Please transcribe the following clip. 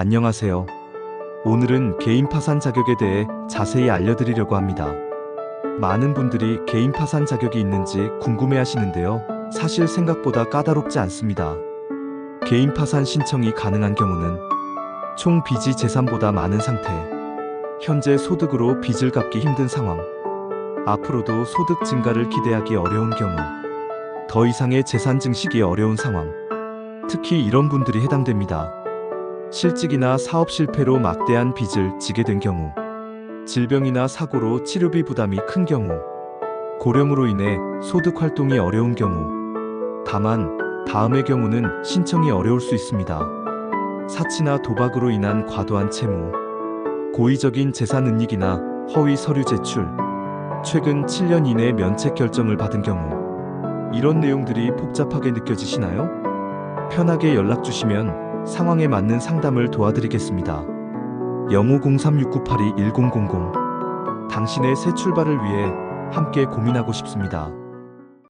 안녕하세요. 오늘은 개인 파산 자격에 대해 자세히 알려드리려고 합니다. 많은 분들이 개인 파산 자격이 있는지 궁금해 하시는데요. 사실 생각보다 까다롭지 않습니다. 개인 파산 신청이 가능한 경우는 총 빚이 재산보다 많은 상태, 현재 소득으로 빚을 갚기 힘든 상황, 앞으로도 소득 증가를 기대하기 어려운 경우, 더 이상의 재산 증식이 어려운 상황, 특히 이런 분들이 해당됩니다. 실직이나 사업 실패로 막대한 빚을 지게 된 경우, 질병이나 사고로 치료비 부담이 큰 경우, 고령으로 인해 소득 활동이 어려운 경우, 다만 다음의 경우는 신청이 어려울 수 있습니다. 사치나 도박으로 인한 과도한 채무, 고의적인 재산 은닉이나 허위 서류 제출, 최근 7년 이내 면책 결정을 받은 경우, 이런 내용들이 복잡하게 느껴지시나요? 편하게 연락 주시면 상황에 맞는 상담을 도와드리겠습니다. 050369821000 당신의 새 출발을 위해 함께 고민하고 싶습니다.